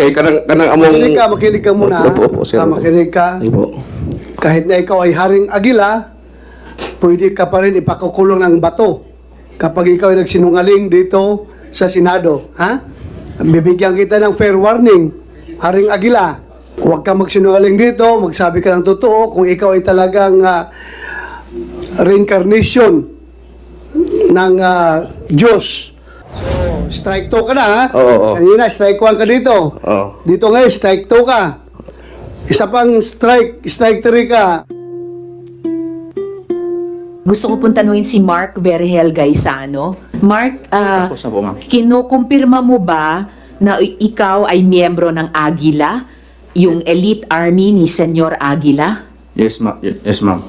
Kay kanang kanang among Makinig ka, makinig ka muna. Opo, opo, sir. Ah, makinig ka. Ay po. Kahit na ikaw ay Haring Agila, pwede ka pa rin ipakukulong ng bato kapag ikaw ay nagsinungaling dito sa Senado. Ha? Bibigyan kita ng fair warning. Haring Agila, huwag ka magsinungaling dito, magsabi ka ng totoo kung ikaw ay talagang ah, reincarnation ng ah, Diyos. Strike 2 ka na ha? Oo, oo. Kanina, strike 1 ka dito. Oo. Dito ngayon, strike 2 ka. Isa pang strike, strike 3 ka. Gusto ko pong tanungin si Mark Vergel Gaisano. Mark, ah, Tapos na po, ma'am. kinukumpirma mo ba na i- ikaw ay miyembro ng Agila, yung elite army ni Senyor Agila? Yes, ma'am. Yes, ma'am.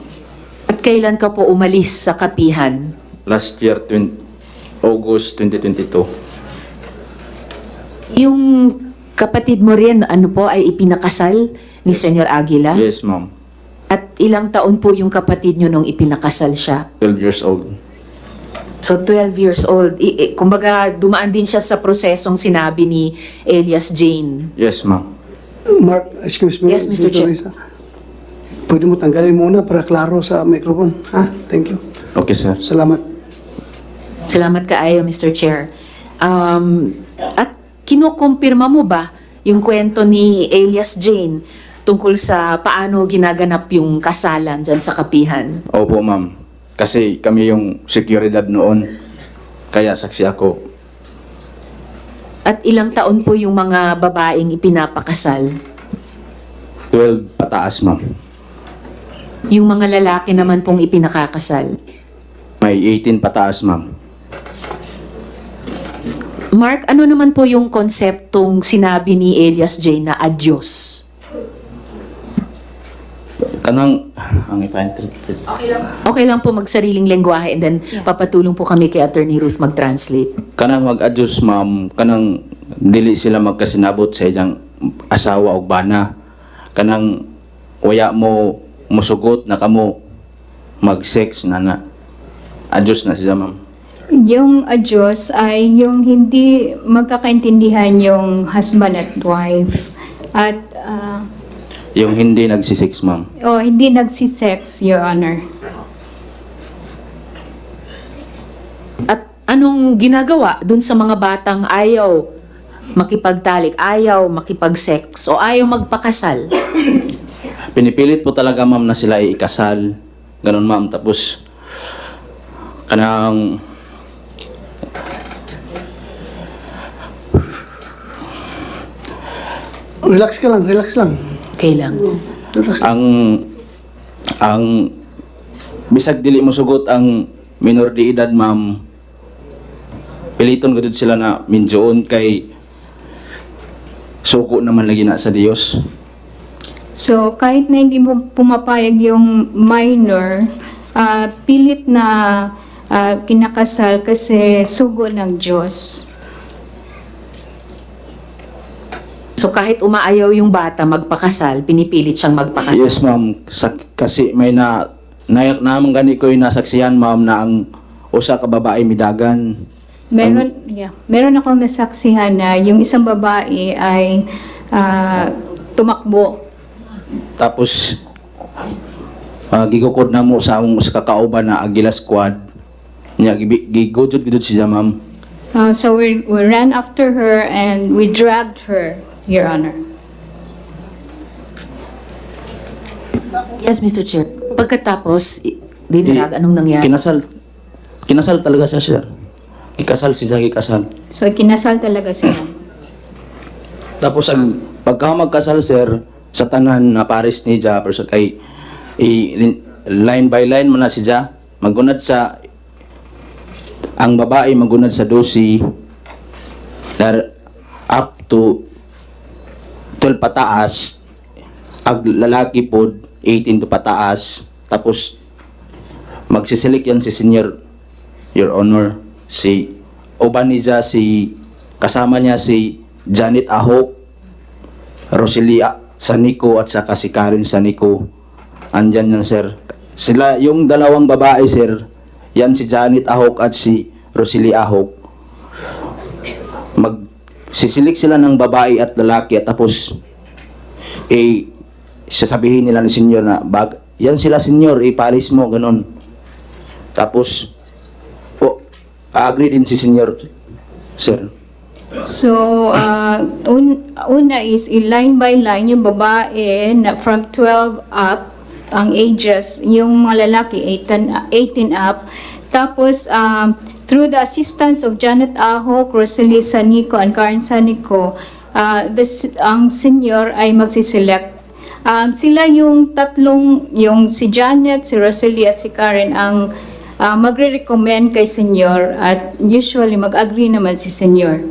At kailan ka po umalis sa kapihan? Last year, 20, August 2022. Yung kapatid mo rin, ano po, ay ipinakasal ni Senyor Agila? Yes, ma'am. At ilang taon po yung kapatid nyo nung ipinakasal siya? 12 years old. So 12 years old. I, i- kumbaga, dumaan din siya sa prosesong sinabi ni Elias Jane. Yes, ma'am. Mark, excuse me. Yes, Mr. Chair. Pwede mo tanggalin muna para klaro sa microphone. Ha? Thank you. Okay, sir. Salamat. Salamat kaayo, Mr. Chair. Um, at kinukumpirma mo ba yung kwento ni Elias Jane tungkol sa paano ginaganap yung kasalan dyan sa kapihan? Opo, ma'am. Kasi kami yung seguridad noon. Kaya saksi ako. At ilang taon po yung mga babaeng ipinapakasal? 12 pataas, ma'am. Yung mga lalaki naman pong ipinakakasal? May 18 pataas, ma'am. Mark, ano naman po yung konseptong sinabi ni Elias Jane na adyos? Kanang, ang ipa-interpret. Okay lang po magsariling lengguwahe and then papatulong po kami kay Attorney Ruth mag-translate. Kanang mag-adjust, ma'am. Kanang dili sila magkasinabot sa isang asawa o bana. Kanang waya mo musugot na kamo mag-sex na na. Adjust na siya, ma'am. Yung adyos ay yung hindi magkakaintindihan yung husband at wife at ah, Yung hindi nagsisex, ma'am. o hindi nagsisex, Your Honor. At anong ginagawa dun sa mga batang ayaw makipagtalik, ayaw makipag-sex o ayaw magpakasal? Pinipilit po talaga, ma'am, na sila ay ikasal. Ganun, ma'am. Tapos, kanang Relax ka lang, relax lang. Okay lang. Relax. ang ang bisag dili mo sugot ang minor de edad ma'am piliton gud sila na minjoon kay suko naman lagi na sa Dios So, kahit na hindi mo pumapayag yung minor, ah, pilit na ah, kinakasal kasi sugo ng Diyos. So kahit umaayaw yung bata magpakasal, pinipilit siyang magpakasal. yes ma'am. Kasi may na nayak naman gani ko yung nasaksihan ma'am na ang usa ka babae midagan. Meron, yeah, meron akong nasaksihan na yung isang babae ay ah, tumakbo. Tapos uh, gigukod na mo sa among sa kakauban na Agila Squad nya gigudod gudod siya ma'am. Uh, so we, we ran after her and we dragged her, Your Honor. Yes, Mr. Chair. Pagkatapos, i- dinarag, anong nangyari? Kinasal, kinasal talaga siya, sir. Ikasal si Zaki kasal. So kinasal talaga sila. Tapos ang pagka magkasal, sir, sa tanan na pares ni Ja, pero sa kay i, line by line man na si Ja, magunad sa ang babae magunad sa dosi dar up to 12 pataas. Ang lalaki po 18 to pataas. Tapos magsisilik yan si senior your honor. Si uban ni Ja, si kasama niya si Janet Ahok Roselia Sanico at saka si Karen Sanico. Andyan yan sir. Sila yung dalawang babae sir yan si Janet Ahok at si Roselia Ahok. Mag sisilik sila ng babae at lalaki at tapos eh sasabihin nila ni senyor na bag yan sila senyor ipalis mo ganun tapos oh, agree din si senyor sir So, uh, un- una is i-line by line yung babae na from 12 up ang ages, yung mga lalaki 18, 18 up. Tapos, um, through the assistance of Janet Aho, Rosalie Sanico, and Karen Sanico, uh, this, ang senior ay magsiselect Um, sila yung tatlong, yung si Janet, si Rosalie at si Karen ang uh, magre-recommend kay senior at usually mag-agree naman si senior.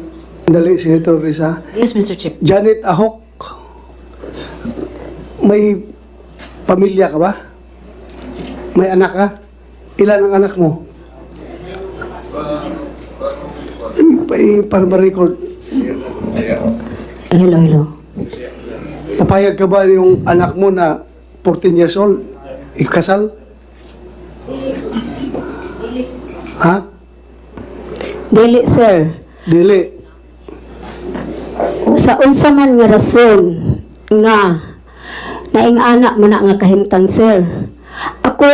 Dali, Senator Risa. Yes, Mr. Chair. Janet Ahok, may pamilya ka ba? May anak ka? Ilan ang anak mo? Eh, para ma-record. Hello, hello. Papayag ka ba yung anak mo na 14 years old? Ikasal? Ha? Dili, sir. Dili. Sa unsa man nga rason nga naing anak man na nga kahimtang, sir. Ako,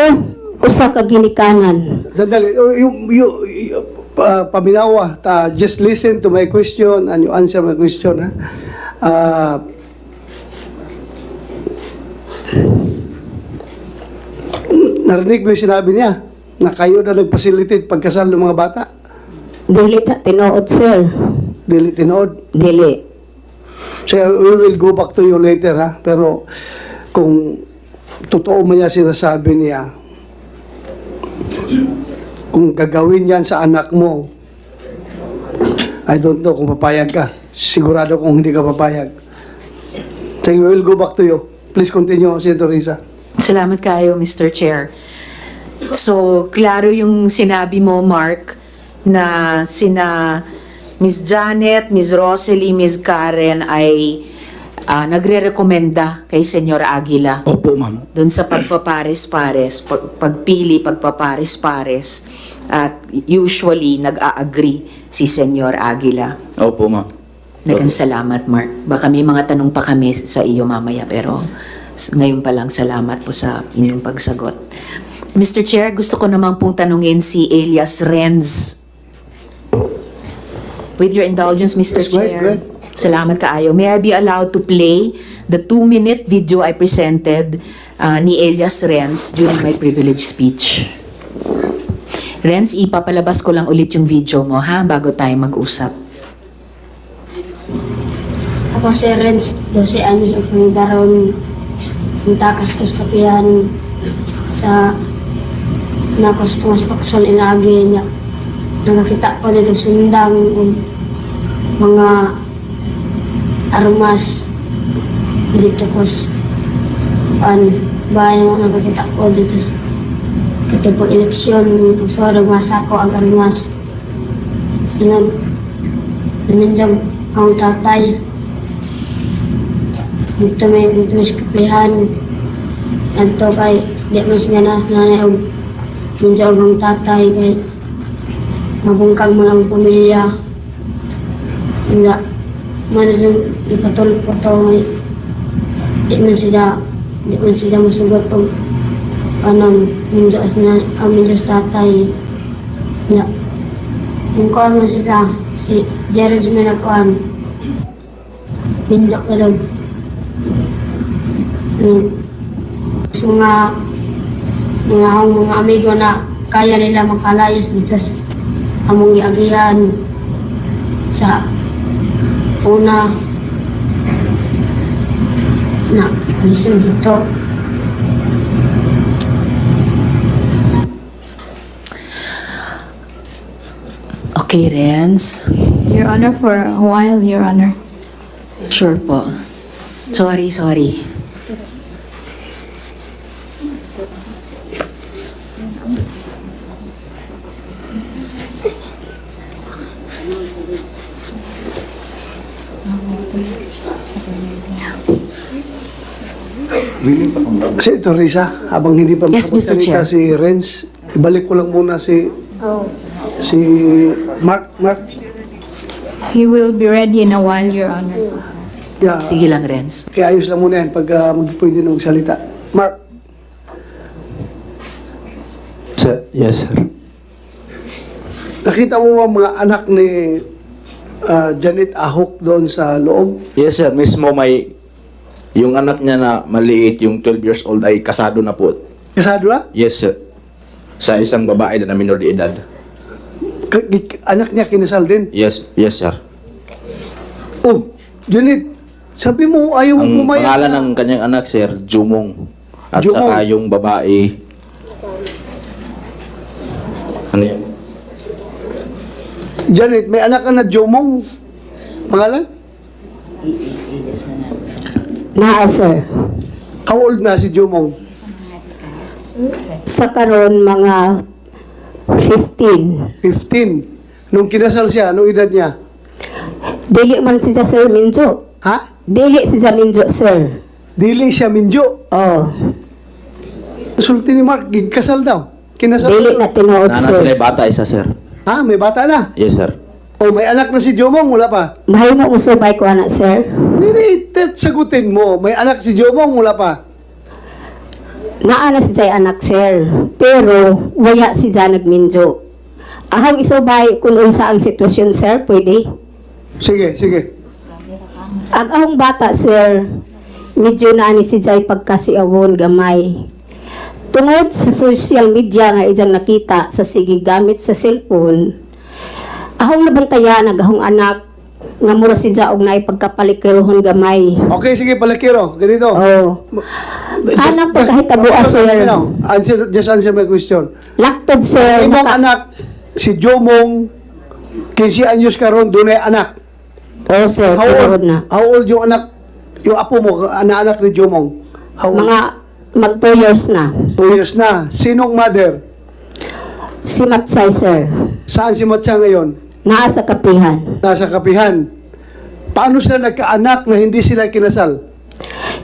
usa ka ginikanan. Sandali, yung, yung, yung uh, paminawa, ta, just listen to my question and you answer my question, ha? Ah, narinig mo yung sinabi niya na kayo na nag-facilitate pagkasal ng mga bata. Dili na tinuod, sir. Dili tinood. Dili. So, we will go back to you later, ha? Pero, kung totoo man niya sinasabi niya, kung gagawin yan sa anak mo, I don't know kung papayag ka. Sigurado kung hindi ka papayag. So, we will go back to you. Please continue, Senator Risa. Salamat kayo, Mr. Chair. So, klaro yung sinabi mo, Mark, na sina Miss Janet, Miss Rosalie, Miss Karen ay ah, nagre-rekomenda kay Senyor Aguila opo ma'am doon sa pagpapares-pares, pag, pagpili, pagpapares-pares. At usually, nag-a-agree si Senyor Aguila. opo ma'am Nagang salamat, Mark. Baka may mga tanong pa kami sa iyo mamaya, pero ngayon pa lang salamat po sa inyong pagsagot. Mr. Chair, gusto ko naman pong tanungin si Elias Renz. With your indulgence, Mr. Yes, go ahead, Chair. go ahead. Salamat kaayo. May I be allowed to play the two-minute video I presented uh, ni Elias Renz during my privilege speech? Renz, ipapalabas ko lang ulit yung video mo, ha? Bago tayo mag-usap. Ako si Renz, 12 anos ang pangidaron ng takas ko sa kapihan sa nakos tungas paksol inagi niya. Nakakita ko dito sundang um, mga armas dito ko an bahay mo nakakita ko dito sa katipong eleksyon pagsuwarag masa ko ang armas sunod nandiyan ang tatay. Dito may dito sa kapihan adto kay di mas ganas na minsa og ang tatay kay mabungkag mga pamilya. Nga man yung ipatulog po to ngay di man siya di man siya masugot og anong minsa na ang minsa sa tatay. Nga yung kuhan man sila si Jared Smith kuhan minsa ka daw. Mm. So, mga mga mga amigo na kaya nila makalayas dito sa among giagihan sa una na listen dito Okay, Renz. Your Honor, for a while, Your Honor. Sure po. Sorry, sorry. Senator Risa, habang hindi pa Yes, Mr. Chair. si Renz, ibalik ko lang muna si si Mark. Mark, He will be ready in a while, Your Honor. Yeah. Sige lang, Renz. Kaya ayos lang muna yan pag uh, mag- pwede na magsalita. Mark, Sir, yes, sir. nakita mo ba mga anak ni ah, Janet Ahok doon sa loob? Yes, sir. Mismo may yung anak niya na maliit, yung 12 years old ay kasado na po. Kasado na? Yes, sir. Sa isang babae na minor de edad. Gi- anak niya kinasal din? Yes, yes, sir. Oh, Janet, sabi mo ayaw mo Ang pumayag pangalan na. ng kanyang anak, sir, Jumong. At Jumong. saka yung babae, ano yan? Janet, may anak ka na Jomong. Pangalan? Naa, sir. How old na si Jomong? Sa karon mga 15. 15. Nung kinasal siya, anong edad niya? Dili man siya, sir, Minjo. Ha? Dili siya Minjo, sir. Dili siya minjo. Oh, Sulti ni Mark, kasal daw. Kinasal. dili na tinuod, Nana sila sir. bata isa, sir. Ha? May bata na. Yes, sir. O may anak na si Jomong, wala pa. Mahimo mo subay ko, anak, sir. Hindi, tet, sagutin mo. May anak si Jomong, wala pa. Naa na siya anak, sir. Pero, waya siya nagminjo. Ahang isubay kung unsa ang sitwasyon, sir, pwede. Sige, sige. Ang ahong bata, sir, medyo na ni si Jai pagkasiawon gamay. Tungod sa social media nga ijang nakita sa sige gamit sa cellphone, ahong nabantayan ang ahong anak nga mura si og naay pagkapalikirohon gamay. Okay, sige, palakiro. Ganito. Oh, Anak, pagkahitabo, sir. Ano, Answer, just answer my question. laktod sir. Imong naka- anak, si Jomong, 15 anyos karon dunay anak. Oh, sir, How old, na. how old yung anak, yung apo mo, anak-anak ni Jomong? How old? Mga mag 2 years na. Two years na. Sinong mother? Si Matsay, sir. Saan si Matsa ngayon? Naa sa kapihan. Nasa kapihan. Paano sila nagkaanak na hindi sila kinasal?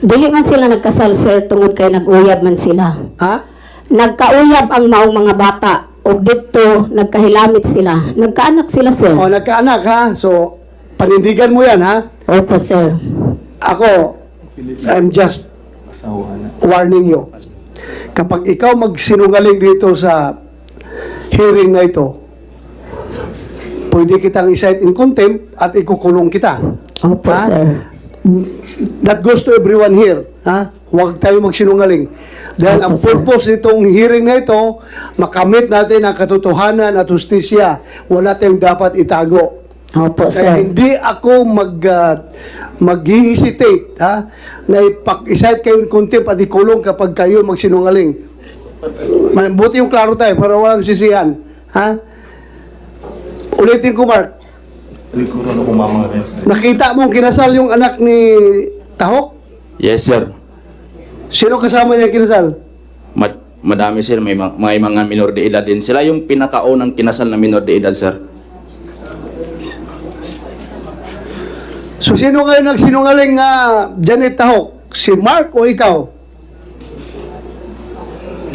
Dili man sila nagkasal, sir, tungod kay nag-uyab man sila. Ha? Nagkauyab ang maong mga bata o dito nagkahilamit sila. Nagkaanak sila, sir. O, nagkaanak ha? So, panindigan mo yan ha? Opo, sir. Ako, I'm just warning you. Kapag ikaw magsinungaling dito sa hearing na ito, pwede kitang isight in contempt at ikukulong kita. Opo, Ha? sir. That goes to everyone here. Ha? Huwag tayo magsinungaling. Dahil Opo, ang sir. purpose nitong hearing na ito, makamit natin ang katotohanan at justisya. Wala tayong dapat itago. Opo, Kaya sir. hindi ako mag uh, mag-hesitate ha na ipak-isite kayo in contempt at ikulong kapag kayo magsinungaling. Buti yung klaro tayo para walang sisihan. Ha? Ulitin ko, Mark. Nakita mo kinasal yung anak ni Tahok? Yes, sir. Sino kasama niya kinasal? Ma- madami, sir. May, ma- may mga minor de edad din. Sila yung pinakaunang kinasal na minor de edad, sir. So sino kayo nagsinungaling nga Janet Tahok? Si Mark o ikaw?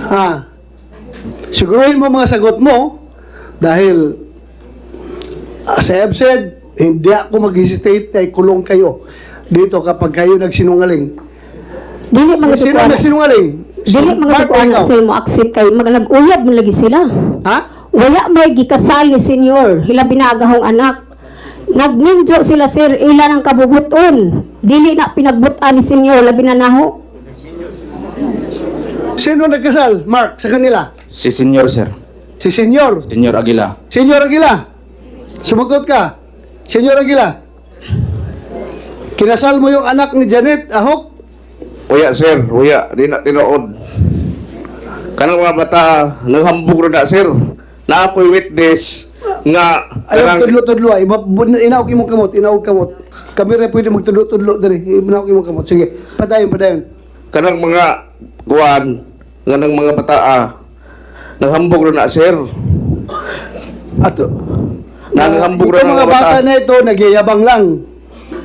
Ha? Siguruhin mo mga sagot mo dahil as I have said, hindi ako mag-hesitate na ikulong kayo dito kapag kayo nagsinungaling. Dili mga Sino tukuan. nagsinungaling? Si Dili mga tukuan sir mo accept kay magnag-uyab man lagi sila. Ha? Wala may gikasal ni senyor, hilabi na agahong anak. Nagninjo sila sir, ilan ang kabubuton. Dili na pinagbutan ni senyor, labi na naho. Sino nagkasal? Mark, sa kanila? Si senior, sir. Si Senyor. Senior Aguila. Senyor Aguila, sumagot ka. Senyor Aguila, kinasal mo yung anak ni Janet Ahok? Uya sir, uya, di na tinuod. Kanang mga bata, naghambog na sir. Na ako'y witness nga Ayaw, kanang tudlo-tudlo. bu- Inaog imong kamot, inaog kamot. Kami rin pwede magtudlo-tudlo diri. Inaog imong kamot. Sige, padayon, padayon. kanang mga kuan nga ng mga bata ah, naghambog na sir. Ato. Nanghambog Ito na mga mga bata bata. na ito, nagyayabang lang.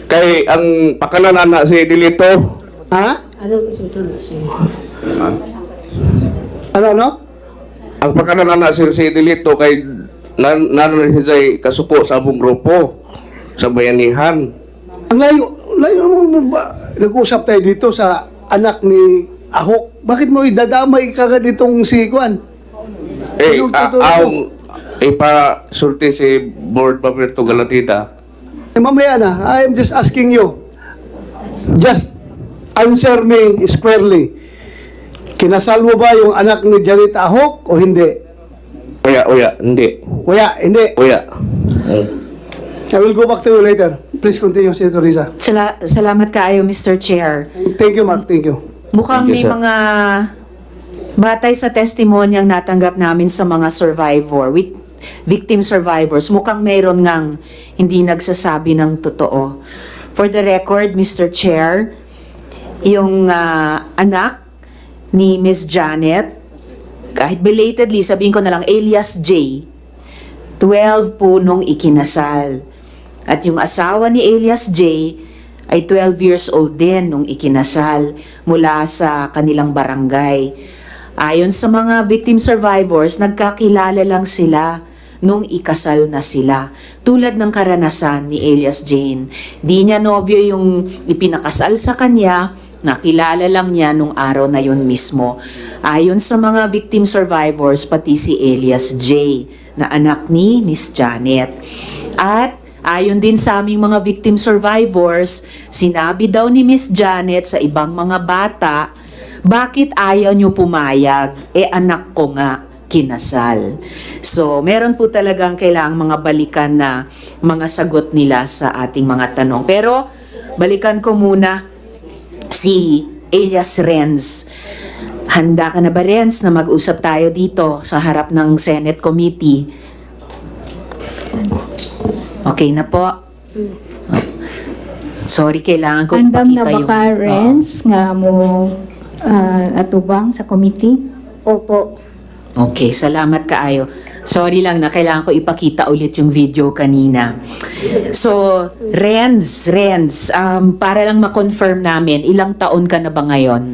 Kay ang pakalanan na si Dilito, Ha? Ano, ano? ang pakalanan na si, si Dilito kay nan si Jay kasuko sa abong grupo. sa bayanihan. Ang layo, layo mo ba? Nag-usap tayo dito sa anak ni Ahok. Bakit mo idadamay kagad itong si Kwan? Eh, Anong ah, ang ipasulti si Board Paperto Galatida. Eh, mamaya na, I am just asking you. Just answer me squarely. Kinasal mo ba yung anak ni Janet Ahok o hindi? Uya, uya, hindi. Wala, hindi. Uya. I will go back to you later. Please continue, Senator Risa. Sala- salamat kaayo, Mr. Chair. Thank you, Mark. Thank you. Mukhang Thank you, may sir. mga batay sa testimonyang natanggap namin sa mga survivor, with victim survivors, mukhang mayroon ngang hindi nagsasabi ng totoo. For the record, Mr. Chair, yung ah, anak ni Miss Janet, kahit belatedly, sabihin ko na lang, alias J, 12 po nung ikinasal. At yung asawa ni alias J ay 12 years old din nung ikinasal mula sa kanilang barangay. Ayon sa mga victim survivors, nagkakilala lang sila nung ikasal na sila. Tulad ng karanasan ni Elias Jane. Di niya nobyo yung ipinakasal sa kanya, nakilala lang niya nung araw na yun mismo. Ayon sa mga victim survivors, pati si Elias J. na anak ni Miss Janet. At Ayon din sa aming mga victim survivors, sinabi daw ni Miss Janet sa ibang mga bata, bakit ayaw niyo pumayag? Eh anak ko nga kinasal. So, meron po talagang kailangang mga balikan na mga sagot nila sa ating mga tanong. Pero, balikan ko muna si Elias Renz. Handa ka na ba, Renz, na mag-usap tayo dito sa harap ng Senate Committee? Okay na po. Sorry, kailangan ko Andam na ka, yung- Renz, nga mo ah, atubang sa committee? Opo. Okay, salamat kaayo. Sorry lang na kailangan ko ipakita ulit yung video kanina. So, Renz, Renz, um, para lang ma-confirm namin, ilang taon ka na ba ngayon?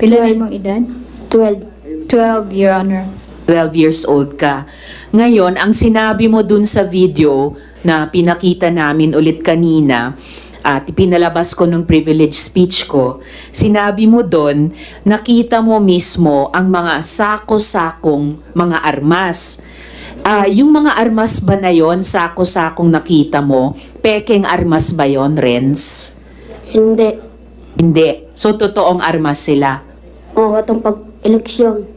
Pila na mong edad? 12. 12, Your Honor. 12 years old ka. Ngayon, ang sinabi mo dun sa video na pinakita namin ulit kanina, at pinalabas ko nung privilege speech ko, sinabi mo dun, nakita mo mismo ang mga sako-sakong mga armas. Ah, yung mga armas ba na yon, sako-sakong nakita mo, pekeng armas ba yon, Renz? Hindi. Hindi. So, totoong armas sila. O, katong pag-eleksyon.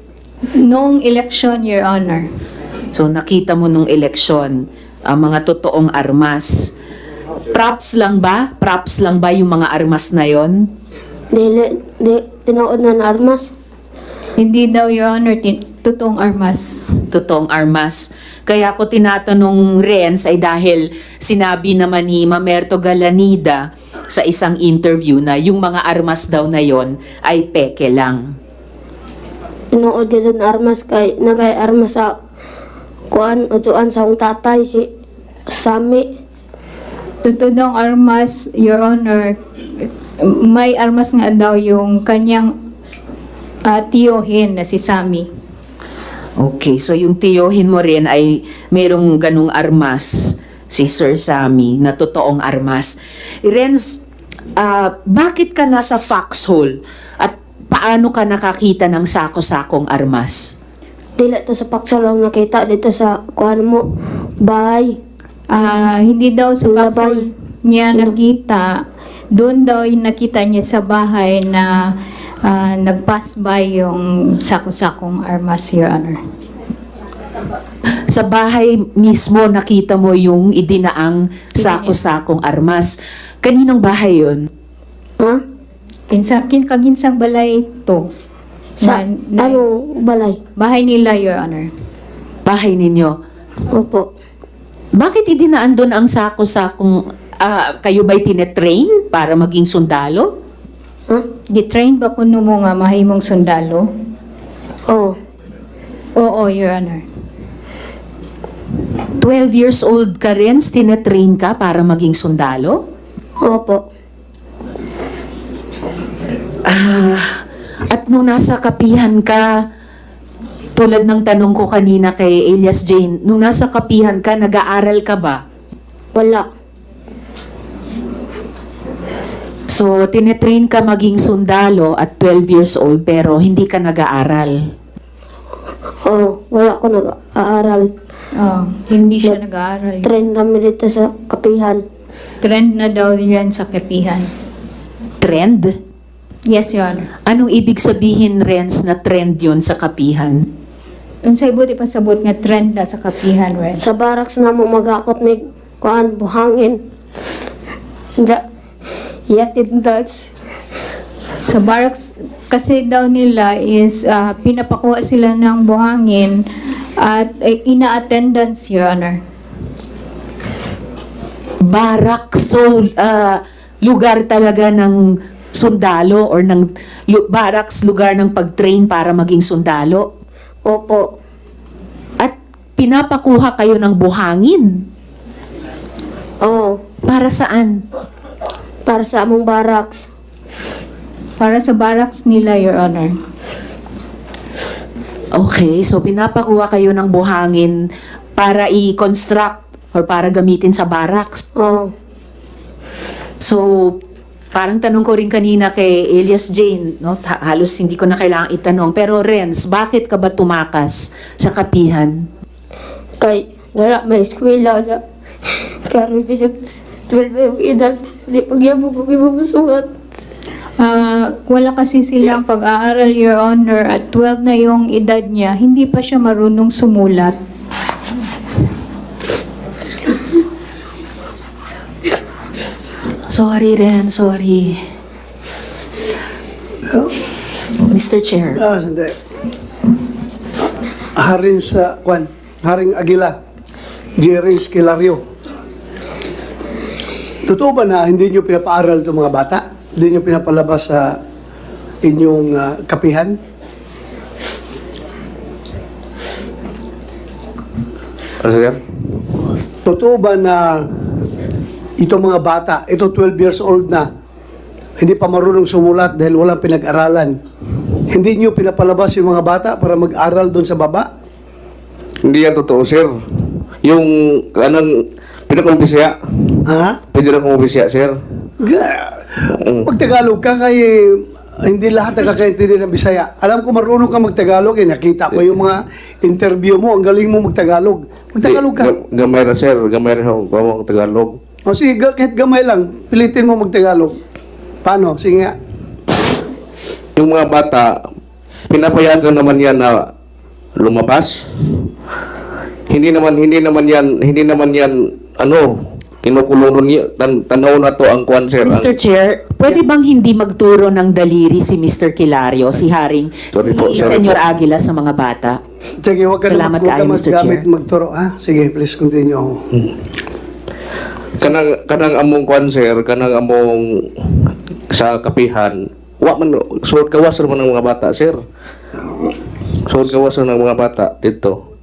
Noong election, Your Honor. So nakita mo nung eleksyon ang mga totoong armas. Props lang ba? Props lang ba yung mga armas na yon? Dili, di, tinuod na na armas. Hindi daw, Your Honor, tin- totoong armas. Totoong armas. Kaya ko tinatanong Renz ay dahil sinabi naman ni Mamerto Galanida sa isang interview na yung mga armas daw na yon ay peke lang. Tinuod ka na armas kay, nagay armas sa kuan, utuan sa akong tatay, si Sami. Totoong armas, Your Honor, may armas nga daw yung kanyang ah, tiyohin na si Sammy. Okay, so yung tiyohin mo rin ay mayroong ganung armas si Sir Sammy na totoong armas. Renz, ah, bakit ka nasa foxhole at paano ka nakakita ng sako-sakong armas? Dili to sa paksa lang nakita dito sa kuan mo, bahay. Ah, hindi daw sa labay. niya nakita. Doon daw yung nakita niya sa bahay na ah, nag-pass by yung sako-sakong armas, Your Honor. Sa bahay mismo nakita mo yung idinaang sako-sakong armas. Kaninong bahay yun? Ha? Kinsa, kin, kaginsang balay to. Sa, Na- na- ano, balay. bahay nila, Your Honor. Bahay ninyo. Opo. Bakit idinaan doon ang sako-sakong ah, kayo ba'y tinetrain para maging sundalo? Ha? Gitrain ba kuno mo nga mahimong sundalo? Oo. Oo, Your Honor. 12 years old ka rin, tinetrain ka para maging sundalo? Opo. At nung nasa kapihan ka, tulad ng tanong ko kanina kay Elias Jane, nung nasa kapihan ka, nag-aaral ka ba? Wala. So, tinetrain ka maging sundalo at 12 years old pero hindi ka nag-aaral. Oo, wala ko nag-aaral. Oh, hindi siya nag-aaral. Train kami dito sa kapihan. Trend na daw yan sa kapihan. Trend? Yes, Your Honor. Anong ibig sabihin, Renz, na trend yon sa kapihan? Kung sa ibuti pa sabot nga trend na sa kapihan, Ren. Sa barracks na mo magakot may kuan buhangin. Da, yatid Dutch. Sa barracks, kasi daw nila is ah, pinapakuha sila ng buhangin at eh, ina-attendance, Your Honor. Barak, so ah, lugar talaga ng sundalo or ng lu- barracks lugar ng pag-train para maging sundalo. Opo. At pinapakuha kayo ng buhangin. Oo, Para saan? para sa among barracks. Para sa barracks nila, Your Honor. Okay, so pinapakuha kayo ng buhangin para i-construct or para gamitin sa barracks. Oo. So, parang tanong ko rin kanina kay Elias Jane, no? Ha- halos hindi ko na kailangang itanong. Pero Renz, bakit ka ba tumakas sa kapihan? Kay, wala may eskwela sa karon bisag 12 yung edad. Di pagyabo ko kibubusuhat. Ah, wala kasi silang pag-aaral, Your Honor, at 12 na yung edad niya, hindi pa siya marunong sumulat. Sorry, Ren, sorry. Mr. Chair. Ah, sandali. Haring sa, kwan, Haring Aguila, Jerry Esquilario. Totoo ba na hindi nyo pinapaaral itong mga bata? Hindi nyo pinapalabas sa inyong ah, kapihan? Ano, sir? Totoo ba na itong mga bata, ito 12 years old na, hindi pa marunong sumulat dahil walang pinag-aralan, hindi nyo pinapalabas yung mga bata para mag-aral doon sa baba? Hindi yan totoo, sir. Yung, anong, pinakumbisya. Ha? Pwede na kumbisya, sir. Ga- Magtagalog ka kay hindi lahat nakakaintindi ng Bisaya. Alam ko marunong ka magtagalog eh. Nakita ko yung mga interview mo. Ang galing mo magtagalog. Magtagalog ka. Ga- Gamay na, sir. Gamay na ako. Pamang Tagalog. O sige, kahit gamay lang. Pilitin mo magtagalog. Paano? Sige nga. Yung mga bata, pinapayagan naman yan na lumabas. Hindi naman hindi naman yan hindi naman yan ano kinukulong niya tan tanaw na to ang sir. Mr. Ang, Chair, pwede bang hindi magturo ng daliri si Mr. Kilario, si Haring, Sorry po, si sorry Senyor po. Aguila sa mga bata? Sige, huwag ka na Salamat mag- huwag ka Mr. Chair. magturo. Ha? Sige, please continue. Kanang kanang among kwan sir, kanang among sa kapihan. Wa man suod gawas naman ng mga bata sir. Suod gawas ng mga bata dito.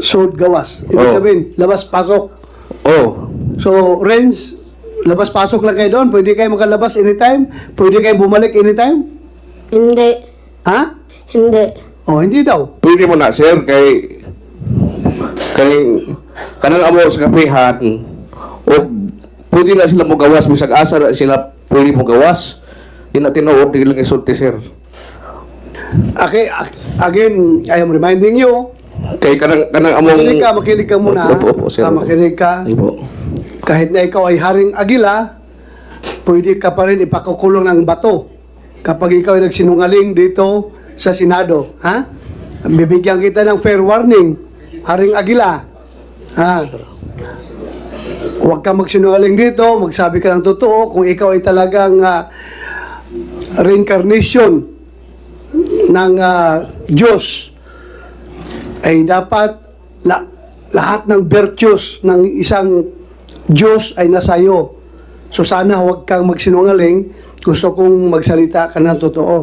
Sword gawas. Ibig Oh. sabihin, labas-pasok. Oh, So, Renz, labas-pasok lang kayo doon. Pwede kayo makalabas anytime. Pwede kayo bumalik anytime. Hindi. Ha? Hindi. Oh, hindi daw. pwede mo na sir kay kay kanang amo sa kapihan o pwede na sila mo gawas bisag asa na sila pwede mo gawas di na tinuod di lang isulti sir Okay, ag- again, I am reminding you, kay kanang kanang among makinig ka, makinig ka muna. Opo, opo, sir. Ah, makinig ka. Opo. Kahit na ikaw ay Haring Agila, pwede ka pa rin ipakukulong ng bato kapag ikaw ay nagsinungaling dito sa Senado. Ha? Bibigyan kita ng fair warning, Haring Agila. Ha? Huwag ka magsinungaling dito, magsabi ka ng totoo kung ikaw ay talagang ah, reincarnation ng ah, Diyos ay dapat la- lahat ng virtues ng isang Diyos ay nasa iyo. So sana huwag kang magsinungaling. Gusto kong magsalita ka ng totoo.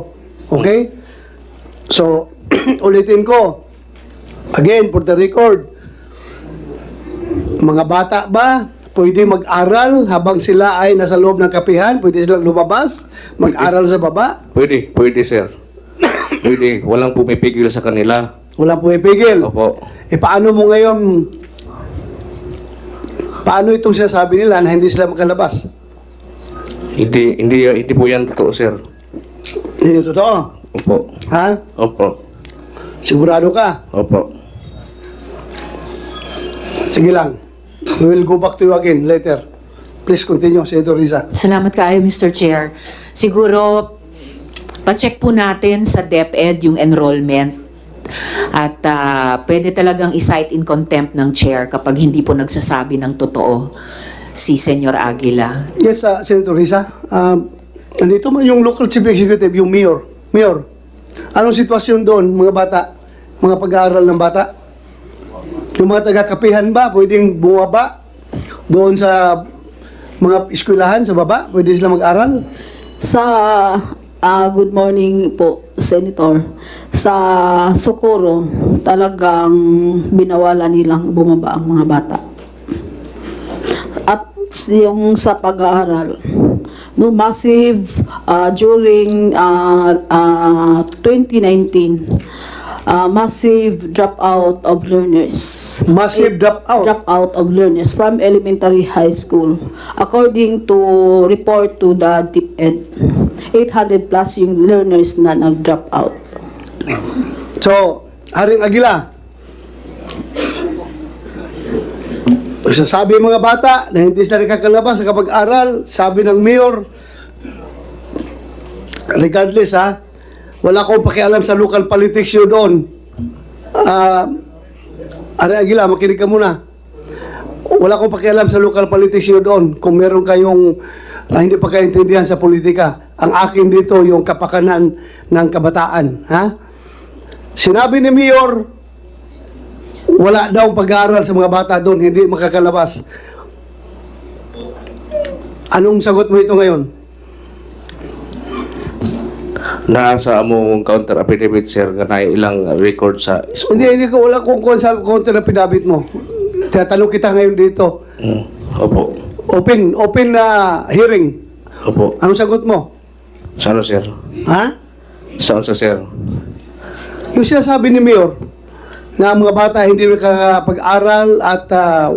Okay? So, ulitin ko. Again, for the record, mga bata ba, pwede mag-aral habang sila ay nasa loob ng kapihan? Pwede silang lumabas, mag-aral sa baba? pwede pwede sir pwede walang pumipigil sa kanila Walang pumipigil. opo Eh paano mo ngayon, paano itong sinasabi nila na hindi sila makalabas? Hindi, hindi, hindi po yan totoo, sir. Hindi totoo. Opo. Ha? Opo. Sigurado ka? Opo. Sige lang. We will go back to you again later. Please continue, Senator Risa. Salamat kaayo, Mr. Chair. Siguro, pa-check po natin sa DepEd yung enrollment. At ah, pwede talagang i-cite in contempt ng chair kapag hindi po nagsasabi ng totoo si Senyor Aguila. Yes, uh, Senator Risa. Um, nandito man yung local chief executive, yung mayor. Mayor, anong sitwasyon doon, mga bata? Mga pag-aaral ng bata? Yung mga taga-kapihan ba, pwedeng bumaba doon sa mga eskwelahan sa baba? Pwede sila mag-aral? Sa ah, good morning po, Senator. Sa Socorro, talagang binawala nilang bumaba ang mga bata. At yung sa pag-aaral, no massive ah, during ah, ah, 2019 ah, massive dropout of learners Massive dropout. dropout of learners from elementary high school. According to report to the DepEd, 800 plus yung learners na nag-drop out. So, Haring Agila, sabi mga bata na hindi sila nakakalabas sa kapag-aral, sabi ng mayor, regardless ha, wala akong pakialam sa local politics yun doon. Ah, Haring Agila, makinig ka muna. Wala akong pakialam sa local politics yun doon. Kung meron kayong ah, hindi pagkaintindihan sa politika, ang akin dito yung kapakanan ng kabataan. Ha? Sinabi ni Mayor, wala daw pag-aaral sa mga bata doon, hindi makakalabas. Anong sagot mo ito ngayon? Nasa among counter affidavit, sir, ganay ilang record sa school. Hindi, hindi ko, wala kung kung sa counter na pinabit mo. Tinatanong kita ngayon dito. Mm. Opo. Open, open na hearing. Opo. Anong sagot mo? Sa ano, sir? Ha? Sa sir? Yung sinasabi ni Mayor, na mga bata hindi nakakapag-aral at ah,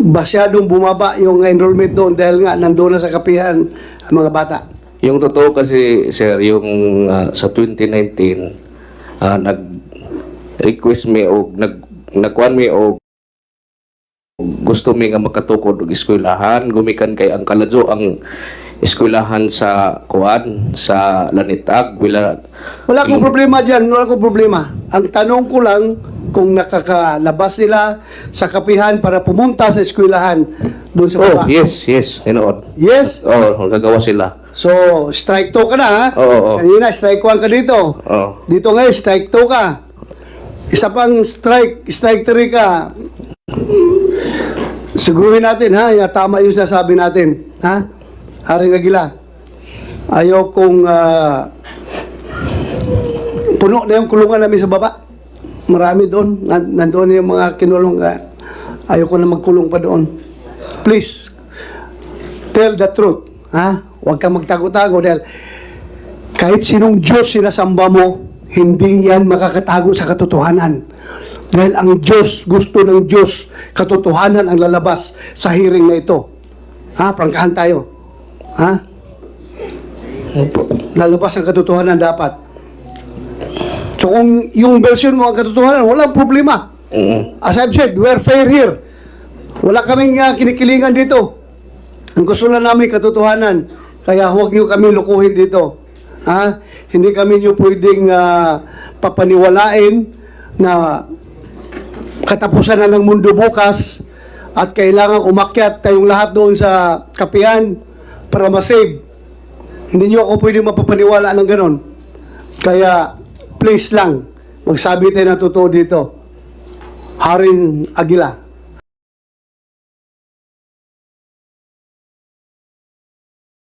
masyadong bumaba yung enrollment doon dahil nga nandoon na sa kapihan ang mga bata. Yung totoo kasi, sir, yung ah, sa 2019, ah, nag-request me o nag nagkuan me o gusto mi nga makatukod og eskwelahan gumikan kay ang kaladyo ang eskwelahan sa kuan sa Lanitag wala Wala akong problema dyan, wala akong problema. Ang tanong ko lang kung nakakalabas nila sa kapihan para pumunta sa eskwelahan doon sa Oh, baba. yes, yes, tinood. Yes? Oh, gagawa sila. So, strike 2 ka na ha? Oo, oo. Kanina, strike 1 ka dito. Oh. Dito ngayon, strike 2 ka. Isa pang strike, strike 3 ka. Siguruhin natin ha, ya, tama yung sinasabi natin. Ha? Haring Agila. Ayaw kong ah, puno na yung kulungan namin sa baba. Marami doon. Nan- Nandoon yung mga kinulong. ah, ayaw ko na magkulong pa doon. Please, tell the truth. Ha? Huwag kang magtago-tago dahil kahit sinong Diyos sinasamba mo, hindi yan makakatago sa katotohanan. Dahil ang Diyos, gusto ng Diyos, katotohanan ang lalabas sa hearing na ito. Ha? Prangkahan tayo. Ha? Lalabas ang katotohanan dapat. So kung yung version mo ang katotohanan, walang problema. Mm. As I've said, we're fair here. Wala kaming uh, kinikilingan dito. Ang gusto na namin katotohanan. Kaya huwag niyo kami lukuhin dito. Ha? Hindi kami niyo pwedeng ah, papaniwalain na katapusan na ng mundo bukas at kailangan umakyat tayong lahat doon sa kapihan para masave. Hindi niyo ako pwedeng mapapaniwala ng ganon. Kaya, please lang, magsabi tayo ng totoo dito. Haring Agila.